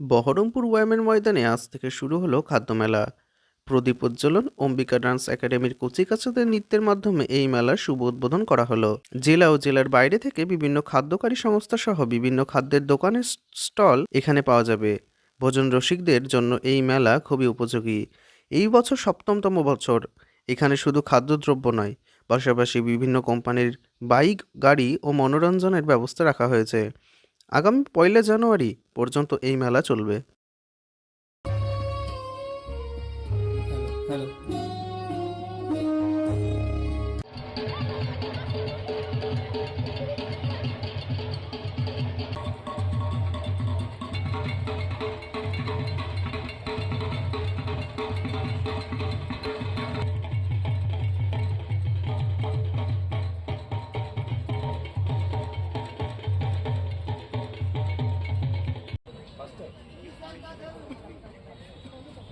বহরমপুর ওয়াইমের ময়দানে আজ থেকে শুরু হলো খাদ্যমেলা প্রদীপ উজ্জ্বলন, অম্বিকা ডান্স একাডেমির কচিকাচাদের নৃত্যের মাধ্যমে এই মেলার শুভ উদ্বোধন করা হলো। জেলা ও জেলার বাইরে থেকে বিভিন্ন খাদ্যকারী সংস্থা সহ বিভিন্ন খাদ্যের দোকানের স্টল এখানে পাওয়া যাবে। ভোজন রসিকদের জন্য এই মেলা খুবই উপযোগী। এই বছর সপ্তমতম বছর। এখানে শুধু খাদ্যদ্রব্য নয়, পাশাপাশি বিভিন্ন কোম্পানির বাইক, গাড়ি ও মনোরঞ্জনের ব্যবস্থা রাখা হয়েছে। আগামী পয়লা জানুয়ারি পর্যন্ত এই মেলা চলবে।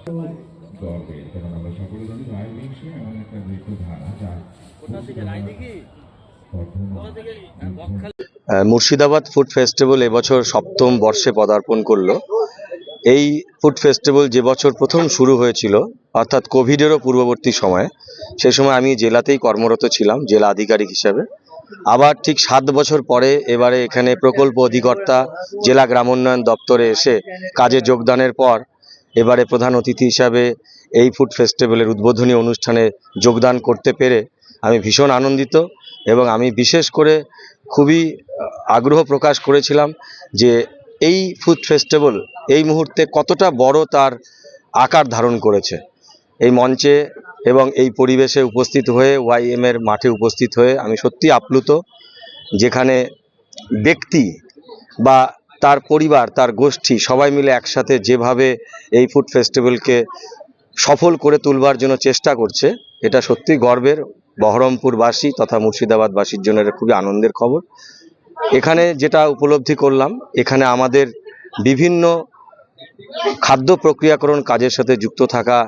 দরবে কারণ আমরা সকলে জানি রায় এমন একটা নৃত্য ধারা যার মুর্শিদাবাদ ফুড ফেস্টিভ্যাল এবছর সপ্তম বর্ষে পদার্পণ করল। এই ফুড ফেস্টিভ্যাল যে বছর প্রথম শুরু হয়েছিল অর্থাৎ কোভিডেরও পূর্ববর্তী সময়ে সে সময় আমি জেলাতেই কর্মরত ছিলাম জেলা আধিকারিক হিসাবে। আবার ঠিক সাত বছর পরে এবারে এখানে প্রকল্প অধিকর্তা জেলা গ্রামোন্নয়ন দপ্তরে এসে কাজে যোগদানের পর এবারে প্রধান অতিথি হিসাবে এই ফুড ফেস্টিভ্যালের উদ্বোধনী অনুষ্ঠানে যোগদান করতে পেরে আমি ভীষণ আনন্দিত এবং আমি বিশেষ করে খুবই আগ্রহ প্রকাশ করেছিলাম যে এই ফুড ফেস্টিভ্যাল এই মুহূর্তে কতটা বড় তার আকার ধারণ করেছে। এই মঞ্চে এবং এই পরিবেশে উপস্থিত হয়ে ওয়াইএম এর মাঠে উপস্থিত হয়ে আমি সত্যি আপ্লুত, যেখানে ব্যক্তি বা তার পরিবার, তার গোষ্ঠী সবাই মিলে একসাথে যেভাবে এই ফুড ফেস্টিভ্যালকে সফল করে তুলবার জন্য চেষ্টা করছে, এটা সত্যি গর্বের। বহরমপুরবাসী তথা মুর্শিদাবাদবাসীর জন্য এটা খুবই আনন্দের খবর। এখানে যেটা উপলব্ধি করলাম, এখানে আমাদের বিভিন্ন খাদ্য প্রক্রিয়াকরণ কাজের সাথে যুক্ত থাকা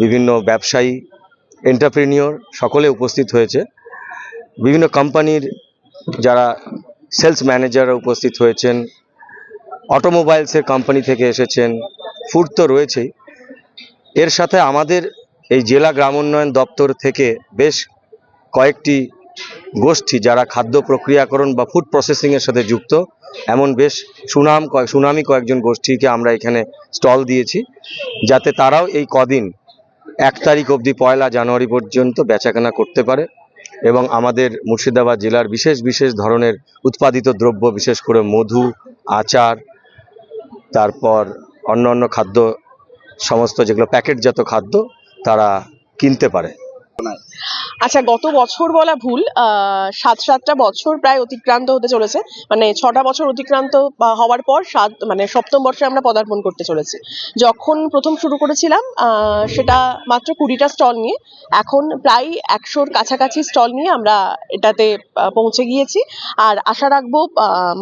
বিভিন্ন ব্যবসায়ী, এন্টারপ্রেনিয়র সকলে উপস্থিত হয়েছে। বিভিন্ন কোম্পানির যারা সেলস ম্যানেজাররা উপস্থিত হয়েছেন অটোমোবাইলসের কোম্পানি থেকে এসেছেন। ফুড তো রয়েছেই। এর সাথে আমাদের এই জেলা গ্রামোন্নয়ন দপ্তর থেকে বেশ কয়েকটি গোষ্ঠী যারা খাদ্য প্রক্রিয়াকরণ বা ফুড প্রসেসিংয়ের সাথে যুক্ত, এমন বেশ সুনাম কয়েক সুনামি কয়েকজন গোষ্ঠীকে আমরা এখানে স্টল দিয়েছি, যাতে তারাও এই কদিন এক তারিখ অবধি পয়লা জানুয়ারি পর্যন্ত বেচাকেনা করতে পারে এবং আমাদের মুর্শিদাবাদ জেলার বিশেষ বিশেষ ধরনের উৎপাদিত দ্রব্য, বিশেষ করে মধু, আচার তারপর অন্য অন্য খাদ্য সমস্ত যেগুলো প্যাকেটজাত খাদ্য তারা কিনতে পারে। আচ্ছা গত বছর বলা ভুল সাত সাতটা বছর প্রায় অতিক্রান্ত হতে চলেছে। মানে ছটা বছর অতিক্রান্ত হওয়ার পর সাত মানে সপ্তম বর্ষে আমরা পদার্পণ করতে চলেছি। যখন প্রথম শুরু করেছিলাম সেটা মাত্র কুড়িটা স্টল নিয়ে, এখন প্রায় একশোর কাছাকাছি স্টল নিয়ে আমরা এটাতে পৌঁছে গিয়েছি। আর আশা রাখব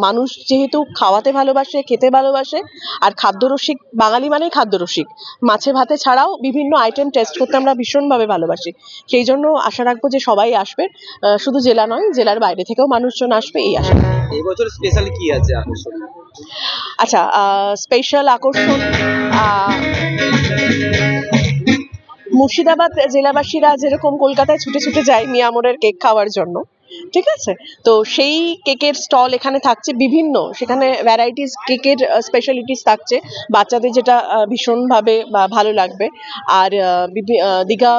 মানুষ যেহেতু খাওয়াতে ভালোবাসে, খেতে ভালোবাসে, আর খাদ্যরসিক, বাঙালি মানেই খাদ্যরসিক। মাছে ভাতে ছাড়াও বিভিন্ন আইটেম টেস্ট করতে আমরা ভীষণভাবে ভালোবাসি। সেই জন্য আশা রাখব যে সবাই আসবে। শুধু জেলা নয় জেলার বাইরে থেকেও মানুষজন আসবে এই আশা। এবছর স্পেশাল কি আছে আকর্ষণ? আচ্ছা স্পেশাল আকর্ষণ মুর্শিদাবাদ জেলাবাসীরা যেরকম কলকাতায় ছুটে ছুটে যায় মিয়ামরের কেক খাওয়ার জন্য ঠিক আছে? তো সেই কেকের স্টল এখানে থাকছে বিভিন্ন সেখানে ভ্যারাইটিস কেকের স্পেশালিটিস থাকছে। বাচ্চাদের যেটা ভীষণভাবে ভালো লাগবে। আর দীঘা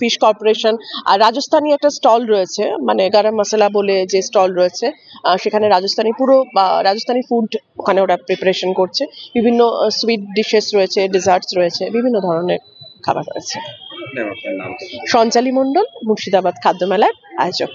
ফিশ কর্পোরেশন আর রাজস্থানি একটা স্টল রয়েছে মানে গরম মশলা বলে যে স্টল রয়েছে সেখানে রাজস্থানি পুরো বা রাজস্থানি ফুড ওখানে ওরা প্রিপারেশন করছে। বিভিন্ন সুইট ডিশেস রয়েছে ডেজার্টস রয়েছে বিভিন্ন ধরনের খাবার রয়েছে। সঞ্চালী মণ্ডল মুর্শিদাবাদ খাদ্য মেলার আয়োজক।